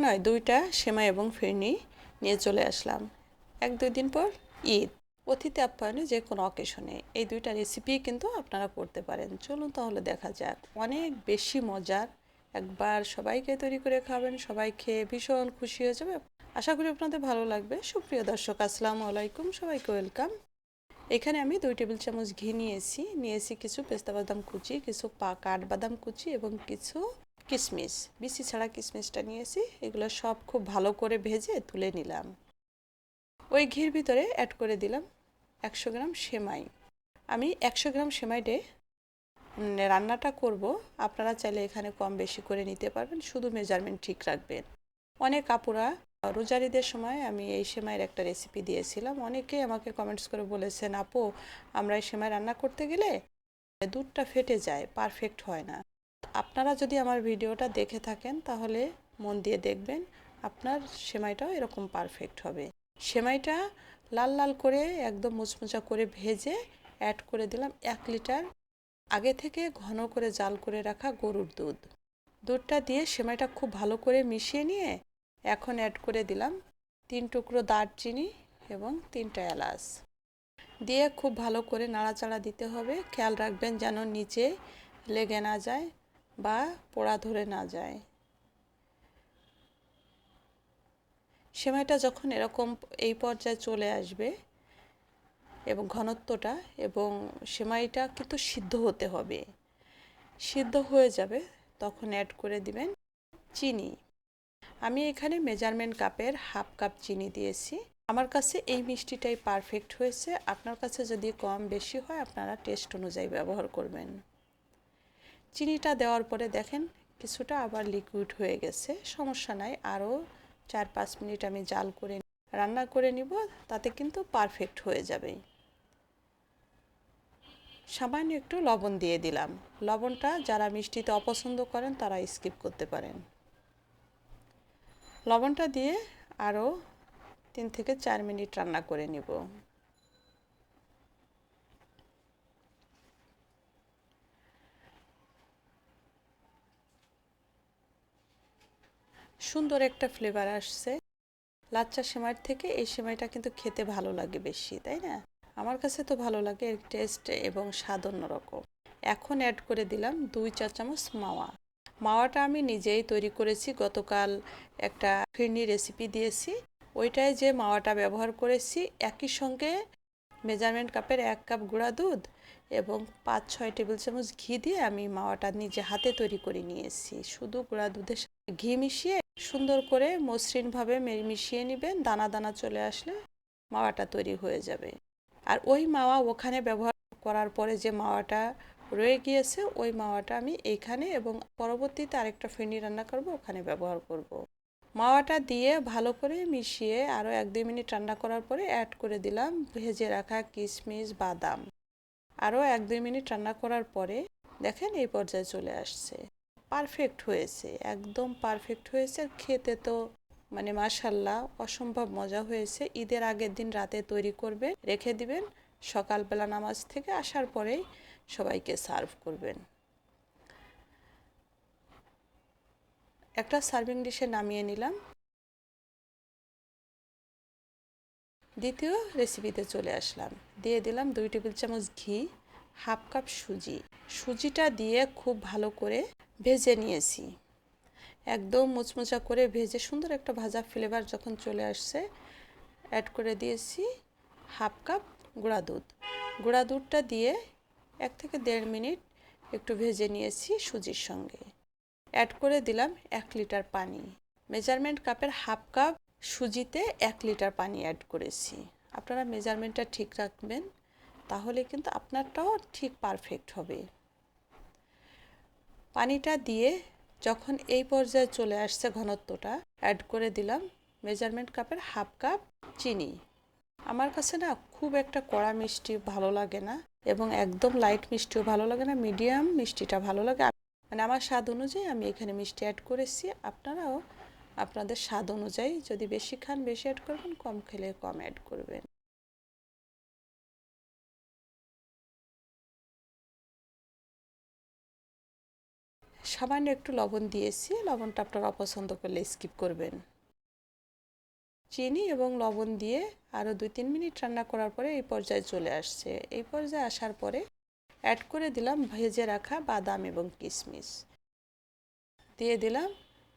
নয়, দুইটা সেমাই এবং ফিরনি নিয়ে চলে আসলাম। এক, দুই দিন পর ঈদ। অতিথি আপ্যায়নে যে কোনো অকেশনে। এই দুইটা রেসিপি কিন্তু আপনারা করতে পারেন। চলুন তাহলে দেখা যাক। অনেক বেশি মজার। একবার সবাইকে তৈরি করে খাবেন, সবাই খেয়ে ভীষণ খুশি হয়ে যাবে। আশা করি আপনাদের ভালো লাগবে। সুপ্রিয় দর্শক, আসসালামু আলাইকুম। সবাইকে ওয়েলকাম। এখানে আমি দুই টেবিল চামচ ঘি নিয়েছি। নিয়েছি কিছু পেস্তা বাদাম কুচি, কিছু পা কাঠবাদাম কুচি এবং কিছু কিশমিশ বিসি ছাড়া কিশমিশটা নিয়েছি, এগুলো সব খুব ভালো করে ভেজে তুলে নিলাম। ওই ঘির ভিতরে অ্যাড করে দিলাম একশো গ্রাম সেমাই। আমি একশো গ্রাম সেমাইটে রান্নাটা করব। আপনারা চাইলে এখানে কম বেশি করে নিতে পারবেন, শুধু মেজারমেন্ট ঠিক রাখবেন। অনেক আপুরা রোজারিদের সময় আমি এই সেমাইয়ের একটা রেসিপি দিয়েছিলাম। অনেকে আমাকে কমেন্টস করে বলেছেন, আপু, আমরা এই সেমাই রান্না করতে গেলে দুধটা ফেটে যায় পারফেক্ট হয় না। আপনারা যদি আমার ভিডিওটা দেখে থাকেন, তাহলে মন দিয়ে দেখবেন আপনার সেমাইটাও এরকম পারফেক্ট হবে। সেমাইটা লাল লাল করে একদম মুচমুচা করে ভেজে অ্যাড করে দিলাম এক লিটার। আগে থেকে ঘন করে জাল করে রাখা গরুর দুধ। দুধটা দিয়ে সেমাইটা খুব ভালো করে মিশিয়ে নিয়ে এখন অ্যাড করে দিলাম তিন টুকরো দারচিনি এবং তিনটা এলাচ। দিয়ে খুব ভালো করে নাড়াচাড়া দিতে হবে। খেয়াল রাখবেন যেন নিচে লেগে না যায়। বা পোড়া ধরে না যায়। সেমাইটা যখন এরকম এই পর্যায়ে চলে আসবে এবং ঘনত্বটা এবং সেমাইটা কিন্তু সিদ্ধ হতে হবে। সিদ্ধ হয়ে যাবে, তখন অ্যাড করে দিবেন চিনি। আমি এখানে মেজারমেন্ট কাপের হাফ কাপ চিনি দিয়েছি। আমার কাছে এই মিষ্টিটাই পারফেক্ট হয়েছে। আপনার কাছে যদি কম বেশি হয়, আপনারা টেস্ট অনুযায়ী ব্যবহার করবেন। চিনিটা দেওয়ার পরে দেখেন কিছুটা আবার লিকুইড হয়ে গেছে, সমস্যা নাই। আরও চার পাঁচ মিনিট আমি জাল করে রান্না করে নিব, তাতে কিন্তু পারফেক্ট হয়ে যাবে। সামান্য একটু লবণ দিয়ে দিলাম। লবণটা যারা মিষ্টিতে অপছন্দ করেন, তারা স্কিপ করতে পারেন। লবণটা দিয়ে আরও তিন থেকে চার মিনিট রান্না করে নিব। সুন্দর একটা ফ্লেভার আসছে। লাচ্চা সেমাইয়ের থেকে এই সেমাইটা কিন্তু খেতে ভালো লাগে বেশি, তাই না? আমার কাছে তো ভালো লাগে, এর টেস্ট এবং স্বাদ অন্যরকম। এখন অ্যাড করে দিলাম দুই চা চামচ মাওয়া। মাওয়াটা আমি নিজেই তৈরি করেছি, গতকাল একটা ফিরনি রেসিপি দিয়েছি। ওইটায় যে মাওয়াটা ব্যবহার করেছি, একই সঙ্গে মেজারমেন্ট কাপের এক কাপ গুঁড়া দুধ এবং পাঁচ, ছয় টেবিল চামচ ঘি দিয়ে আমি মাওয়াটা নিজে হাতে তৈরি করে নিয়েছি। শুধু গুঁড়া দুধের সাথে ঘি মিশিয়ে সুন্দর করে মসৃণভাবে মিশিয়ে নেবেন, দানা দানা চলে আসলে মাওয়াটা তৈরি হয়ে যাবে। আর ওই মাওয়া ওখানে ব্যবহার করার পরে যে মাওয়াটা রয়ে গিয়েছে, ওই মাওয়াটা আমি এইখানে এবং পরবর্তীতে আরেকটা ফেনি রান্না করব, ওখানে ব্যবহার করব। মাওয়াটা দিয়ে ভালো করে মিশিয়ে আরও এক দুই মিনিট রান্না করার পরে অ্যাড করে দিলাম ভেজে রাখা কিশমিশ, বাদাম। আরও এক দুই মিনিট রান্না করার পরে দেখেন এই পর্যায়ে চলে আসছে। পারফেক্ট হয়েছে, একদম পারফেক্ট হয়েছে। খেতে তো মানে মাশাল্লাহ অসম্ভব মজা হয়েছে। ঈদের আগের দিন রাতে তৈরি করবে রেখে দিবেন। সকালবেলা নামাজ থেকে আসার পরেই সবাইকে সার্ভ করবেন। একটা সার্ভিং ডিশে নামিয়ে নিলাম। দ্বিতীয় রেসিপিতে চলে আসলাম। দিয়ে দিলাম দুই টেবিল চামচ ঘি। হাফ কাপ সুজি। সুজিটা দিয়ে খুব ভালো করে ভেজে নিয়েছি। একদম মুচমুচা করে ভেজে সুন্দর একটা ভাজা ফ্লেভার যখন চলে আসছে অ্যাড করে দিয়েছি হাফ কাপ গুঁড়া দুধ। গুঁড়া দুধটা দিয়ে এক থেকে দেড় মিনিট একটু ভেজে নিয়েছি সুজির সঙ্গে। অ্যাড করে দিলাম এক লিটার পানি। মেজারমেন্ট কাপের হাফ কাপ সুজিতে এক লিটার পানি অ্যাড করেছি। আপনারা মেজারমেন্টটা ঠিক রাখবেন। তাহলে কিন্তু আপনারটাও ঠিক পারফেক্ট হবে। পানিটা দিয়ে যখন এই পর্যায়ে চলে আসছে ঘনত্বটা অ্যাড করে দিলাম মেজারমেন্ট কাপের হাফ কাপ চিনি। আমার কাছে না খুব একটা কড়া মিষ্টি ভালো লাগে না এবং একদম লাইট মিষ্টিও ভালো লাগে না মিডিয়াম মিষ্টিটা ভালো লাগে। মানে আমার স্বাদ অনুযায়ী আমি এখানে মিষ্টি অ্যাড করেছি। আপনারাও আপনাদের স্বাদ অনুযায়ী যদি বেশি খান, বেশি অ্যাড করবেন, কম খেলে কম অ্যাড করবেন। সামান্য একটু লবণ দিয়েছি, লবণটা আপনারা অপছন্দ করলে স্কিপ করবেন। চিনি এবং লবণ দিয়ে আরও দুই তিন মিনিট রান্না করার পরে এই পর্যায়ে চলে আসছে। এই পর্যায়ে আসার পরে অ্যাড করে দিলাম ভেজে রাখা বাদাম এবং কিশমিশ দিয়ে দিলাম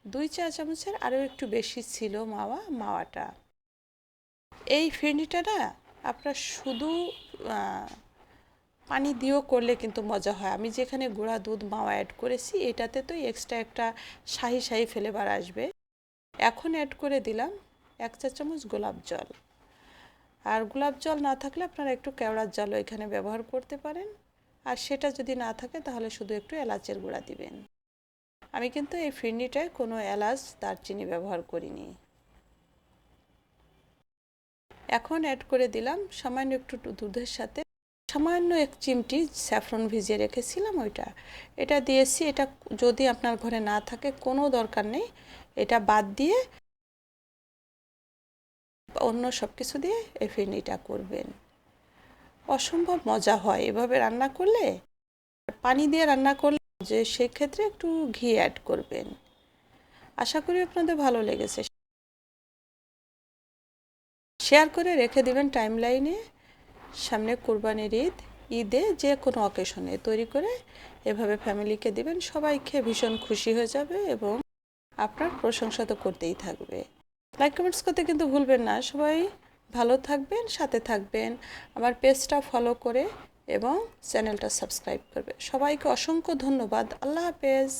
দুই চা চামচের আরও একটু বেশি ছিল মাওয়া, মাওয়াটা। এই ফিরনিটা না আপনার শুধু পানি দিয়েও করলে কিন্তু মজা হয়। আমি যেখানে গুঁড়া দুধ, মাওয়া অ্যাড করেছি, এটাতে তো এক্সট্রা একটা শাহি শাহি ফ্লেভার আসবে। এখন অ্যাড করে দিলাম এক চা চামচ গোলাপ জল। আর গোলাপ জল না থাকলে আপনারা একটু কেওড়ার জলও এখানে ব্যবহার করতে পারেন। আর সেটা যদি না থাকে তাহলে শুধু একটু এলাচের গুঁড়া দিবেন। আমি কিন্তু এই ফিরনিটায় কোনো এলাচ, দারচিনি ব্যবহার করিনি। এখন অ্যাড করে দিলাম সামান্য একটু দুধের সাথে। সামান্য এক চিমটি স্যাফরন ভিজিয়ে রেখেছিলাম ওইটা। এটা দিয়েছি, এটা যদি আপনার ঘরে না থাকে কোনো দরকার নেই, এটা বাদ দিয়ে অন্য সব কিছু দিয়ে এই ফিরনিটা করবেন। অসম্ভব মজা হয় এভাবে রান্না করলে। পানি দিয়ে রান্না করলে যে সেক্ষেত্রে একটু ঘি অ্যাড করবেন। আশা করি আপনাদের ভালো লেগেছে। শেয়ার করে রেখে দেবেন টাইম লাইনে সামনে কোরবানির ঈদ, ঈদে যে কোনো অকেশনে তৈরি করে এভাবে ফ্যামিলিকে দিবেন সবাই খেয়ে ভীষণ খুশি হয়ে যাবে এবং আপনার প্রশংসা তো করতেই থাকবে। লাইক কমেন্টস করতে কিন্তু ভুলবেন না, সবাই ভালো থাকবেন, সাথে থাকবেন, আমার পেজটা ফলো করে এবং চ্যানেলটা সাবস্ক্রাইব করবে। সবাইকে অসংখ্য ধন্যবাদ, আল্লাহ হাফেজ।